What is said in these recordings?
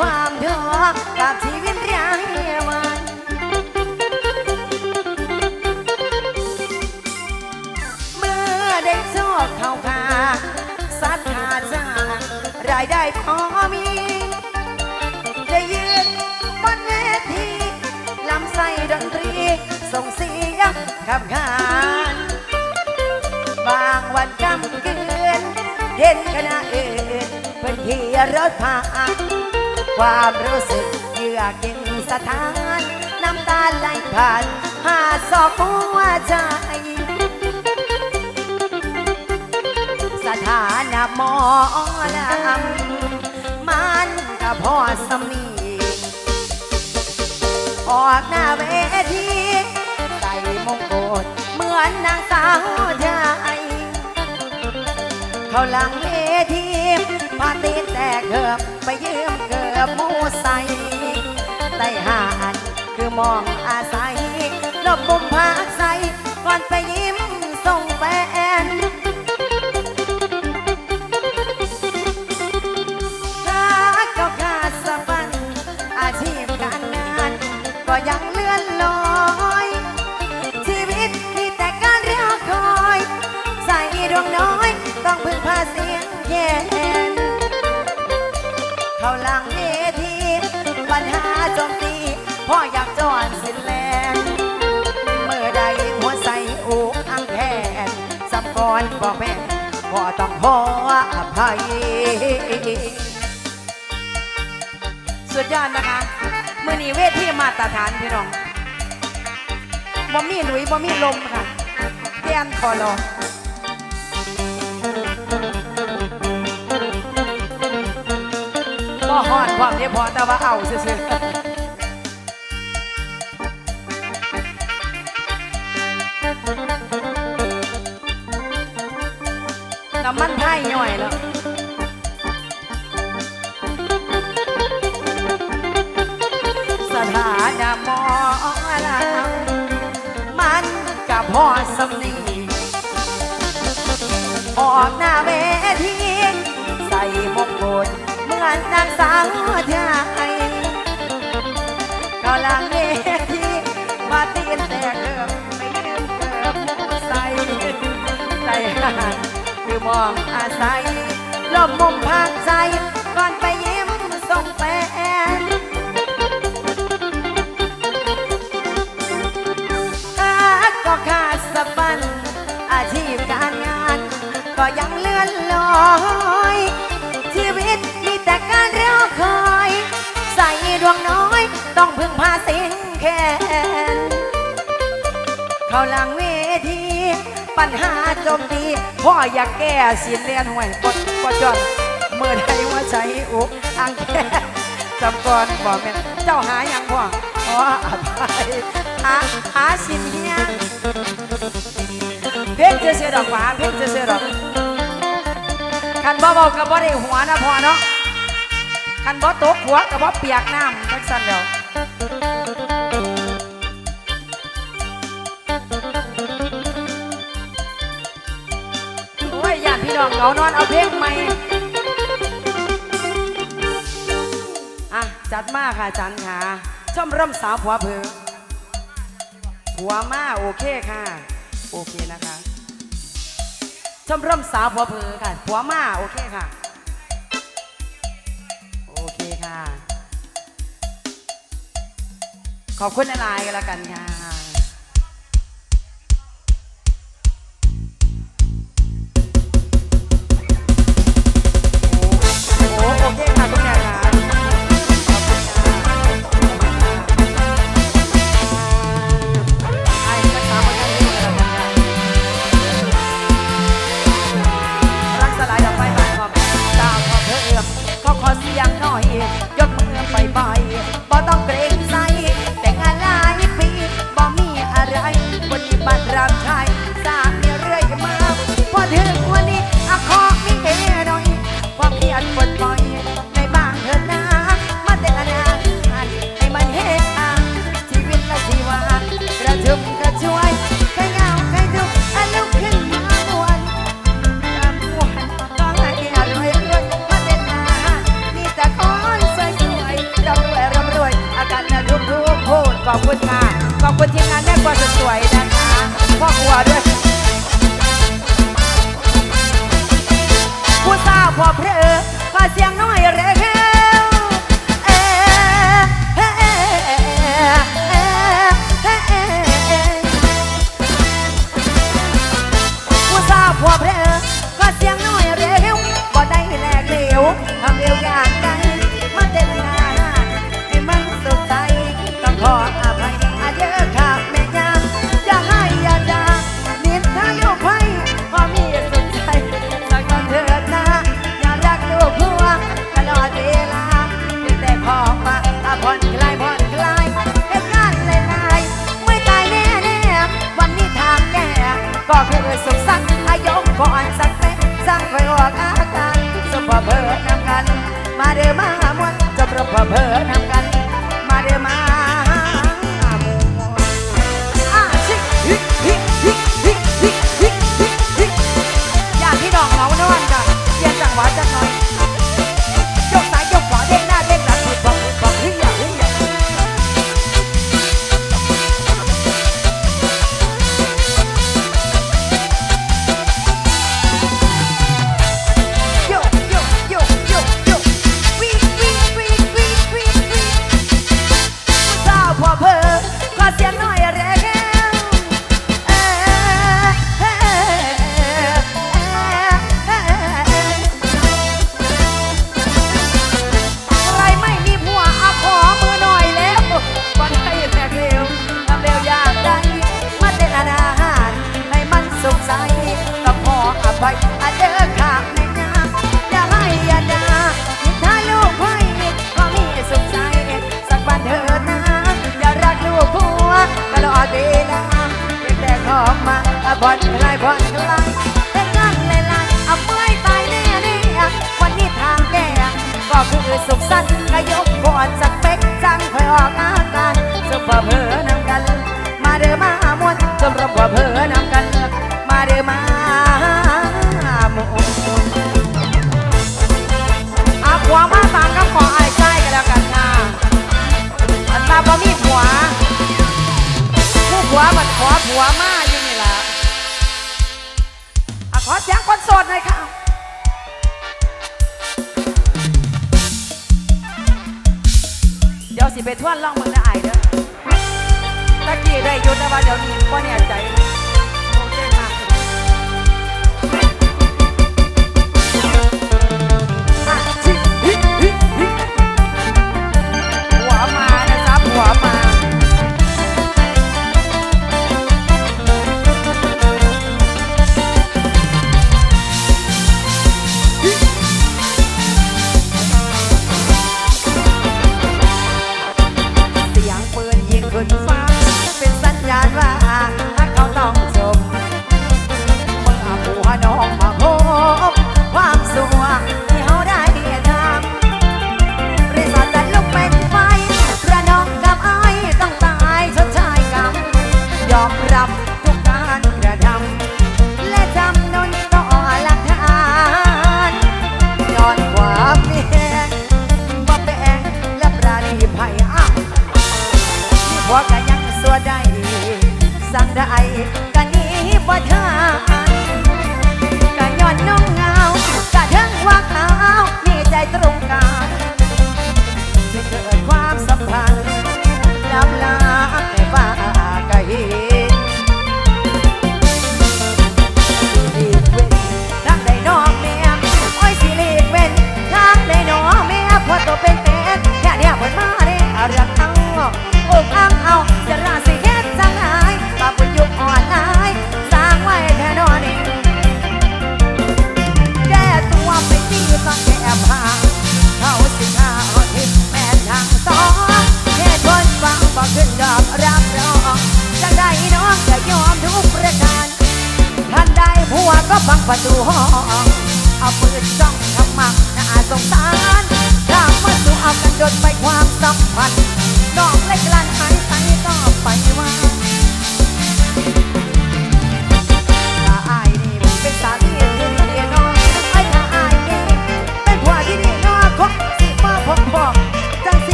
ความท้อกับชีวิตไร้วันเมื่อได้โชคเข้าขาสัทธาจารายได้พอมี ได้ยืนบนเวทีลำไส้ดนตรี ส่งเสียงขับขานบางวันกำเกินเห็นคณะอื่นเป็นที่รถผ่าน ความรู้สึกเยือกเย็นสถาน น้ำตาไหลผ่าน หาสอบหัวใจ สถานะหมอลำมันก็พอสมี ออกหน้าเวทีใส่มงกุฎเหมือนนางสาวไทยเขาหลังเวทีพาตีนแตกเกือบไปยืมเกือ บหมูใส่ไต้หาอันคือมองอาศัยลบมุมพักใสก่อนไปยิ้มส่งแฟนรักก็ขาดสะบันอาชีพการงาน ก็ยังเลื่อนลอย ชีวิตมีแต่การเรอคอย ใส่ดวงน้อย ต้องพึ่งพาเสียงแค้นเขาหลัง ญหาโจมตีพ่ออยากจอนสินแรงเมื่อใดหัวใจอกอังแทนสับก่อนบอกแม่พ่อต้องขออภัย สุดยอดนะคะเมื่อนี้เวทีมาตรฐานพี่น้องบ่มีหลุยบ่มีลมค่ะแกนคอรอ ความเดียพอแต่ว่าเอาซื่อๆน้ำมันไทยย่อยแล้วสถานะมอลำมันกับพ่อสำนีออกหน้าเว สาวไทยก็ลังเวทีมาตีนแต่เกิบไม่ยืมเกิบหมูใส่ใจหานคือมองอาศัยลมมุมพักใจก่อนไปยิ้มส่งแฟนขาก็ขาดสะบันอาชีพการงาน ก็ยังเลื่อนลอย ดวงน้อย ต้องพึ่งพาสิงแค้นเขาหลังเวที ปัญหาโจมตีพ่ออยากแก้สินเรียนห่วยกดกดจอนเมื่อใดว่าใช้อุกอังแค่จำก่อนบอกแม่นเจ้าหายังพ่อขออภัยหาหาสินเฮียเพ่งจะเสียดอกหวาเพ่งจะเสียดอกคันบ่เบากับบ่ได้หัวนะพ่อเนาะ คันบ่ตกหัวกับบ่เปียกน้ำจังสั่นเดียวโอ้ยญาติพี่น้องเหงานอนเอาเพลงใหม่อะจัดมาค่ะจันค่ะชมร่มสาวผัวเผือผัวมาโอเคค่ะ โอเคนะคะชมร่มสาวผัวเผือค่ะผัวมาโอเคค่ะ ขอบคุณในไลน์กันละกันค่ะ ผ่อนคลายผ่อนคลายแต่กันหลายๆเอาเมื่อยตายแน่เนี่ยวันนี้ทางแก่ก็คือสุขสันต์กยกผ่อนสักเป็กจังคอยออกอาการจมว่าเพอนำกัน มาเดิอมามวนจมรบว่าเพอนำกัน มาเดิอมามวนอาผัวมาตามก็ขอไอ้ยใจกันแล้วกันค่ะตาบ่มีผัวผู้ผัวบัดขอผัวมา ขอเสียงคนโสดหน่อยค่ะเดี๋ยวสิไปทวนล่องมึงนะไอเด้อตะกี้ได้ยุดแต่ว่าเดี๋ยวนี้ก็เนี่ยใจโอเคมากหัวมานะครับหัวมา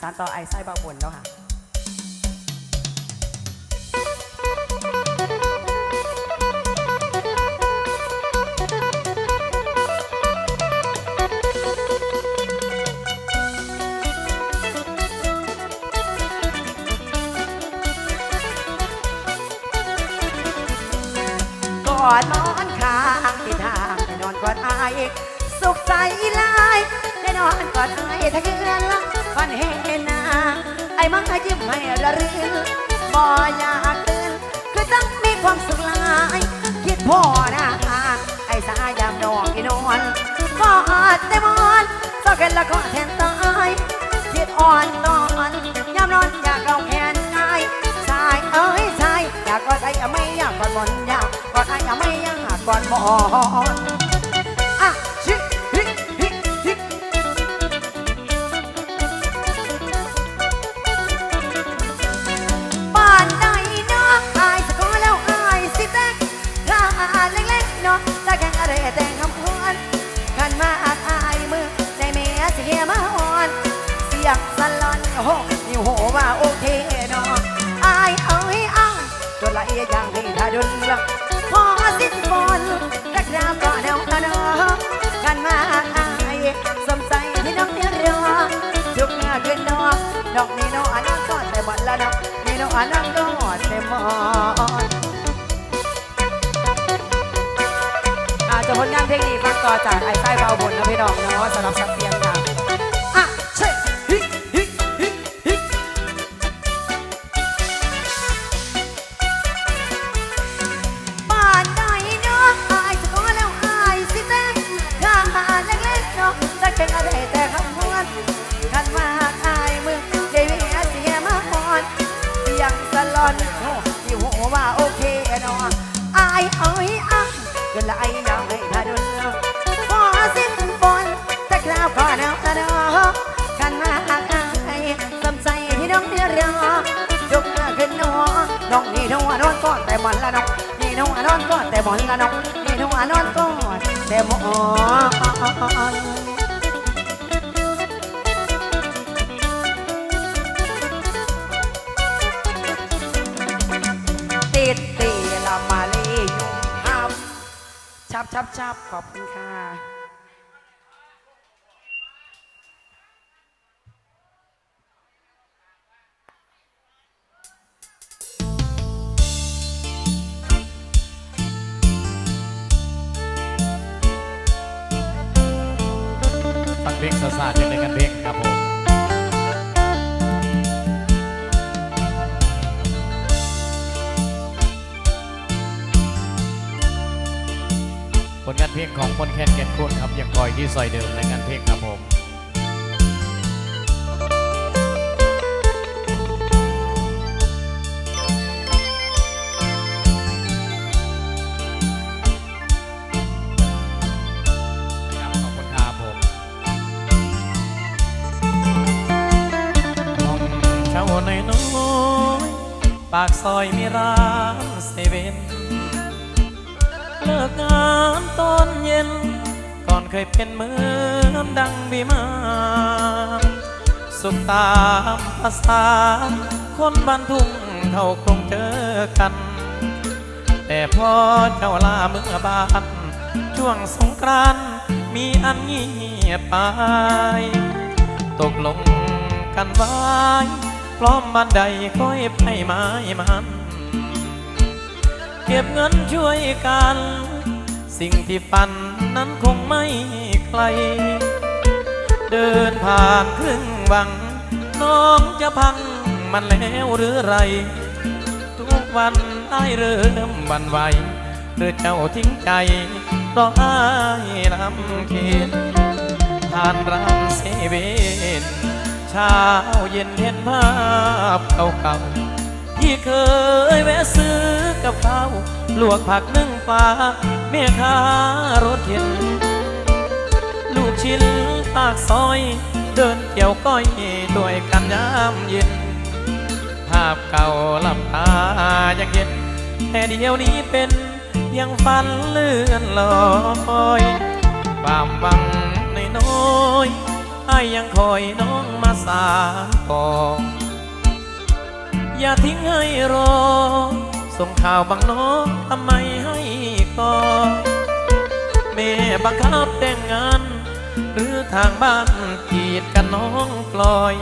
สานต่อไอไส้บางบนแล้วค่ะอดนอนข้างที่ทางได้นอนกอดอาย สุขใจหลายได้นอนกอดอายถ้าเกินละฟัน ยิ้มให้ระรื่นบ่อยากตื่นคือต้องมีความสุขหลายคิดพ่อนะไอ้สายามดอกอีนอนกอดแต่มอนก็กันละก็แทนตายคิดอ่อนตอนยามนอนอยากเอาแขนกายชายเอ้ยชายอยากกอดไอ้ไม่อยากกอดบนอยากกอดไอ้ไม่อยากกอดบอน ดอย่างที่ถ้าดุนละพอสิ้นฝนรักรามก็แนวตะเนากันมาอายสมใจที่น้องเนี่ยรอทุกเมื่อคืนนอนดอกนี้นอนนั่งกอดแต่หมดละดอกนี่นอนนั่งกอดแต่หมดอาจจะผลงานเพลงนี้ฟังต่อจากไอ้ไส้เบาบนนะพี่น้องเนาะสำหรับสักเพียง อนก่อนแต่มันละน้องนี่น้องนอนกอดแต่มันติดตีละมาลีอยู่ห้ามชับชับชับขอบคุณค่ะ ซอยเดิมในงานเพลงครับผมขอบคุณครับผมห้องเช่าในน้อยปากซอยมีร้านเซเว่นเลิกงานตอนเย็น ก่อนเคยเป็นเหมือนดังบีมาสุขตามภาษา คนบ้านทุ่งเขาคงเจอกัน แต่พอเจ้าลาเมื่อบานช่วงสงกรานต์มีอันเงียบไป ตกลงกันไว้พร้อมบันไดค่อยไปไม้มัน เก็บเงินช่วยกัน สิ่งที่ฝัน นั้นคงไม่ไกล เดินผ่านครึ่งวัง น้องจะพังมันแล้วหรือไร ทุกวันได้เริ่มหวันไหวหรือเจ้าทิ้งใจเพราะอ้ายลำเค็นผ่านร้านเซเว่นเช้าเย็นเห็นภาพเก่าๆ ที่เคยแวะซื้อกับข้าวลวกผักนึ่งปลาแม่ค้ารถเข็นลูกชิ้นปากซอย เดินเกี่ยวก้อยด้วยกันยามเย็น ภาพเก่าลำตายังเห็น แต่เดียวนี้เป็นเพียงฝันเลื่อนลอยความหวังน้อยๆออ้ยังคอยน้องมาสานต่อ อย่าทิ้งให้รอ ส่งข่าวบางน้องทำไมให้ก่อแม่บังคับแต่งงาน หรือทางบ้านกีดกันน้องกลอย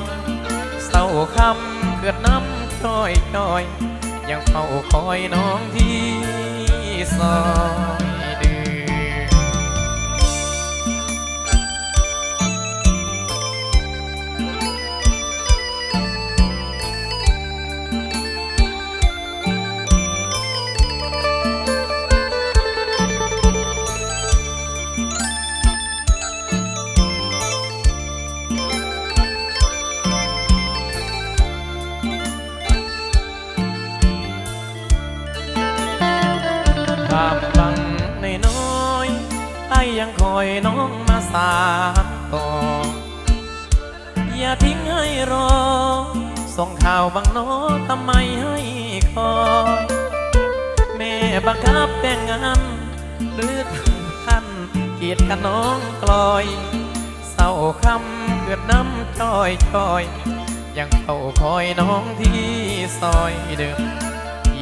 เศร้าคำเกิดน้ำจอยจอย ยังเฝ้าคอยน้องที่ซอย ยังคอยน้องมาสานต่อ อย่าทิ้งให้รอ ส่งข่าวบางน้อทำไมให้คอย แม่บังคับแต่งงานหรือท่านเกียดกันน้องกลอย เศร้าคำเกิดน้ำจอยจอยยังเฝ้าคอยน้องที่ซอยเดิม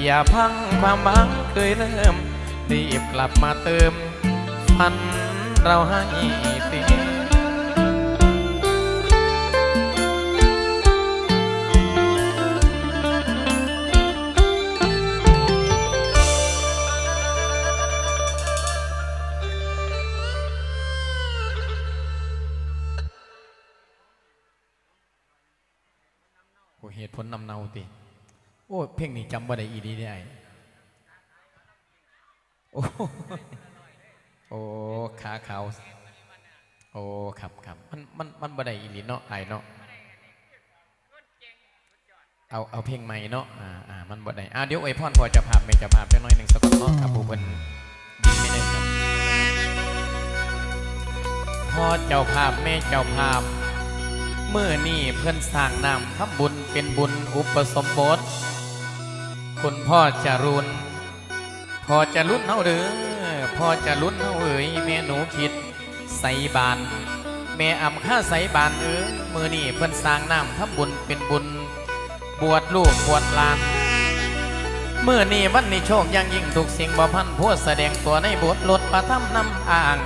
อย่าพังความบังเคยเริ่มรีบกลับมาเติม ฟัน เราให้เต็มโอ้เหตุผลนำเนาติโอ้ เพลงนี้จำบ่ได้อีดีได้โอ้ โอ้ขาขาวโอ้ครับครับมันมันมันบ่ได้อีหลีเนาะไอเนาะเอาเอาเพลงใหม่เนาะอ่าอ่ามันบ่ได้อ่าเดี๋ยวไอวยพรพอจะภาพไม่จะภาพจังน้อยหนึ่งสักคนเนาะครับผู้เพิ่นดีไม่ได้ครับพ่อเจ้าภาพแม่เจ้าภาพเมื่อนี่เพื่อนสร้างนำทำบุญเป็นบุญอุปสมบท คุณพ่อจะรุน พอจะรุ่นเฮาเด้อพอจะรุ่นเฮาเอ๋ยแม่หนูคิดใส่บานแม่อ่ำค่าใส่บานเอ๋ยเมื่อนี่เพื่นสร้างน้ำทำบุญเป็นบุญ บวชลูกบวชลานเมื่อนี่วันนี้โชคยังยิ่งถูกสิ่งบ่พันพวดแสดงตัวในบทลดประทับนำอ่าง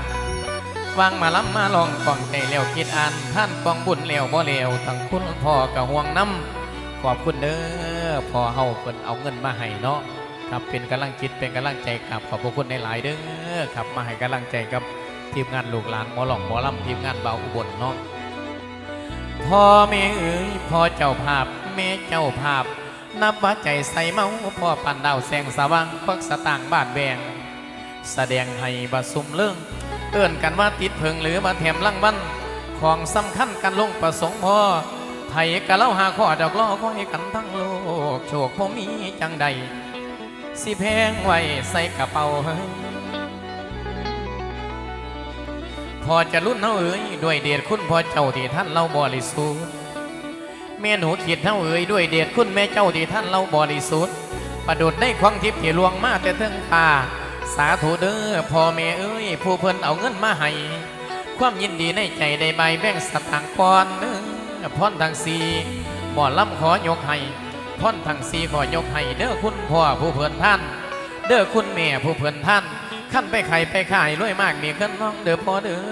วางมาล้ำมาลองกองใจเลี้ยวคิดอ่านท่านกองบุญเลี้ยวบ่เลี้ยวทั้งคุณพ่อกับห่วงน้ำขอบคุณเด้อพอเฮาเพิ่นเอาเงินมาให้เนาะ ครับเป็นกำลังจิตเป็นกำลังใจกับขอบพระคุณในหลายเด้อครับมาให้กำลังใจกับทีมงานลูกหลานหมอหลองหมอลำทีมงานเบาอุบลเนาะพ่อแม่เอ๋ยพ่อเจ้าภาพแม่เจ้าภาพ นับว่าใจใส่เมาพ่อปันดาวแสงสว่างควักสตางค์บ้านแบงแสดงให้บาสุมเรื่อง เอื่นกันว่าติดเพิงหรือมาแถมลังบันของสำคัญกันลงประสงค์พ่อไทยกะเล่าหาข้อดอกล้อคอยกันทั้งโลกโชคพอมีจังใด สิแพงไว้ใส่กระเป๋าเฮ้ยพอจะรุ่นเฮาเอ๋ยด้วยเดชคุณพอเจ้าที่ท่านเล่าบริสุทธิ์แม่หนูขีดเฮาเอ๋ยด้วยเดชคุณแม่เจ้าที่ท่านเล่าบริสุทธิ์ประดุดได้ควงทิพย์ที่ลวงมาแต่เทิงป่าสาธุเด้อพ่อแม่เอ้ยผู้เพิ่นเอาเงินมาให้ความยินดีในใจได้ใบแบ่งสตางค์ปอนเด้อพรทางสีหมอลำขอยกให้ พรทางสีขอยกให้เด้อคุณพ่อผู้เพิ่นท่าน เด้อคุณแม่ผู้เพิ่นท่านขั้นไปไข่ไปขายรวยมากมีเงินน้องเด้อพ่อเด้อ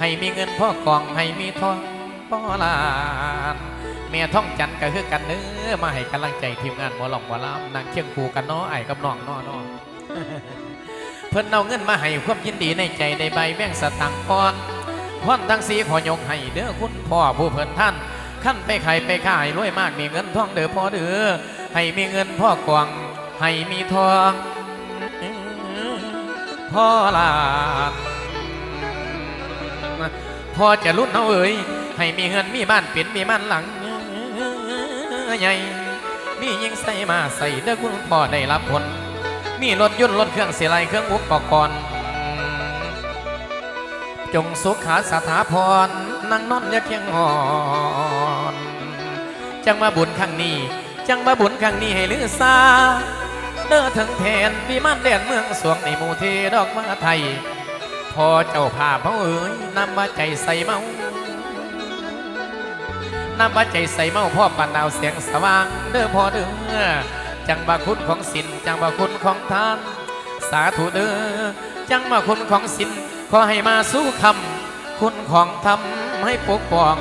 ให้มีเงินพ่อกองให้มีทองพ่อลานแม่ท่องจันทร์ก็คือกันเด้อมาให้กำลังใจทีมงานหมอหลองหมอลำนางเชียงคูกันเนาะไอ้กับน้องนาะเนาะเพิ่นเอาเงินมาให้ความยินดีในใจในใบแบ่งสตังค์ก่อนพรทั้งสีขอยกให้เด้อคุณพ่อผู้เพิ่นท่าน ขั้นไปไขายไปขายรวยมากมีเงินทองเด้อพ่อเด้อให้มีเงินพ่อกวางให้มีทองพ่อลานพ่อจะรุ่นเอาเอ๋ยให้มีเงินมีบ้านเป็นมีบ้านหลังใหญ่มียิงใส่มาใส่เด้อคุณพ่อได้รับผลมีรถยนต์รถเครื่องเสียไรเครื่องอุปกรณ์ จงสุขาสถาพรนั่งนอนยาเคียงหอนจังมาบุญครั้งนี้ จังมาบุญครั้งนี้ให้ลือซาเด้อถึงแทนวิมานแดนเมืองสวงในหมู่เทดอกมาไทย พอเจ้าภาพเขาเอ๋ยนำมาใจใส่เมานำปัจจัยใส่เมาพ่อปานดาวเสียงสว่าง เด้อพ่อเด้อจังบาคุณของศิลจังบาคุณของทาน สาธุเด้อจังบาคุณของศิล ขอให้มาสู้คำคุณของธรรมให้ปกป้อง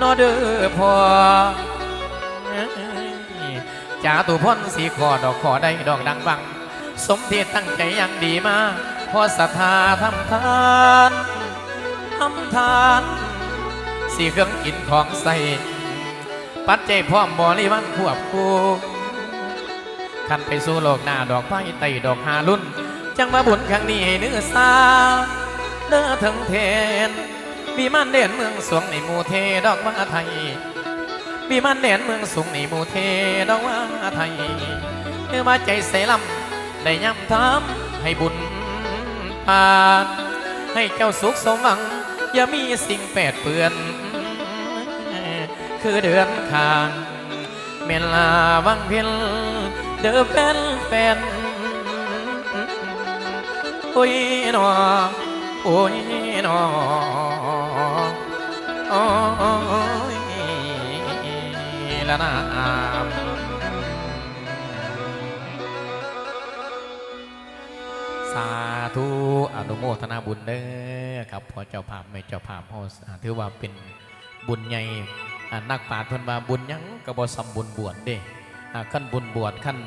นอเด้อพอจ่าตุพ่นสีขอดอกขอได้ดอกดังบัง สมเด็จตั้งใจอย่างดีมาพอศรัทธาทำทานทำทานสี่เครื่องกินของใส่ปัจจัยพร้อมบริวันควบคู่ขันไปสู่โลกหน้าดอกไม้ไต่ดอกหารุ่น จังมาบุญครั้งนี้ให้เนื้อสา ด้อถึงเทนบีมันเด่นเมืองสวงในหมู่เทดอกมาไทยบีมันเด่นเมืองสูงในหมู่เทดอกมาไทยเนื้อมาใจใส่ลำได้ย้ำทำให้บุญปานให้เจ้าสุขสมหวัง อย่ามีสิ่งแปดเปื้อน คือเดือนขางเมลาวังเพียนเด้อแฟนแฟนโอ้ยหนอ โอ้ยนอโอ้ยละนามสาธุอนุโมทนาบุญเด้อครับพอเจ้าภาพไม่เจ้าภาพเฮาถือว่าเป็นบุญใหญ่นักปราชญ์เพิ่นว่าบุญยังก็บ่ซ้ำบุญบวชเด้อขั้นบุญบวชขั้น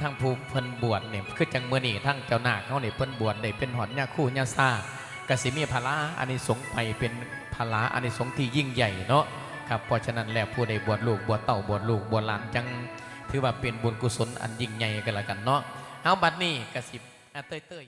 ทั้งผู้เพิ่นบวชเนี่ยคือจังเมื้อนี้ทั้งเจ้านาเขาเนี่เพิ่นบวชได้เป็นหอนญาคู่ญาซา กสิมีภาระอันนี้สงไปเป็นภาระอันนี้สงที่ยิ่งใหญ่เนาะครับเพราะฉะนั้นแล้วผู้ใดบวชลูกบวชเต่าบวชลูกบวชหลานจัง ถือว่าเป็นบุญกุศลอันยิ่งใหญ่กันละกันเนาะเอาบัดนี้กสิอ่าเต้ย